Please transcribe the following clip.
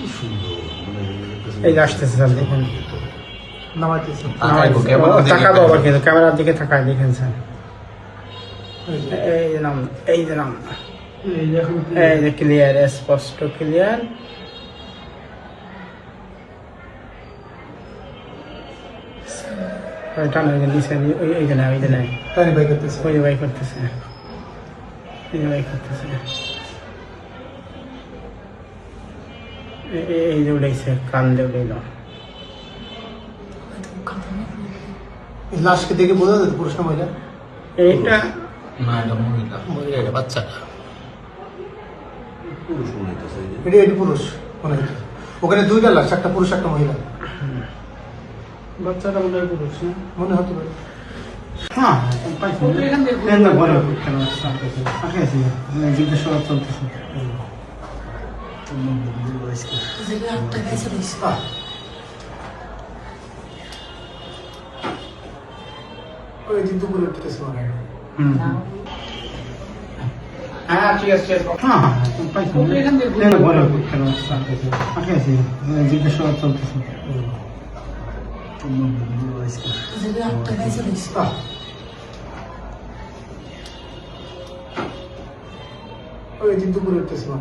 কি সুন্দর এই আসতেছে স্যার দেখুন। নামাইতেছে। দিকে তাকাবো কিন্তু ক্যামেরার দিকে তাকায় দেখেন স্যার। এই যে, নাম এই যে নাম। এই যে যে ক্লিয়ার স্পষ্ট ক্লিয়ার টানা নিচে ওই ওই যে না ওই যে নাই পানি বাই করতেছে। ওই যে বাই করতেছে। এই যে বাই করতেছে। এই যে উড়াইছে কান দিয়ে উড়াইল লাশকে দেখে বোঝা যাচ্ছে পুরুষ না মহিলা? এইটা না এটা মহিলা মহিলা এটা বাচ্চাটা। পুরুষ মনে এটা এটি পুরুষ মনে হচ্ছে ওখানে দুইটা লাশ একটা পুরুষ একটা মহিলা। বাচ্চাটা মনে হয় পুরুষ না? মনে হতে পারে। হ্যাঁ জিজ্ঞাসা চলতেছে। ওই দিন দুপুরে উঠতেছে মনে হয় হ্যাঁ ঠিক আছে হ্যাঁ জিজ্ঞাসা চলতেছে ওই দিন দুপুরে উঠতেছে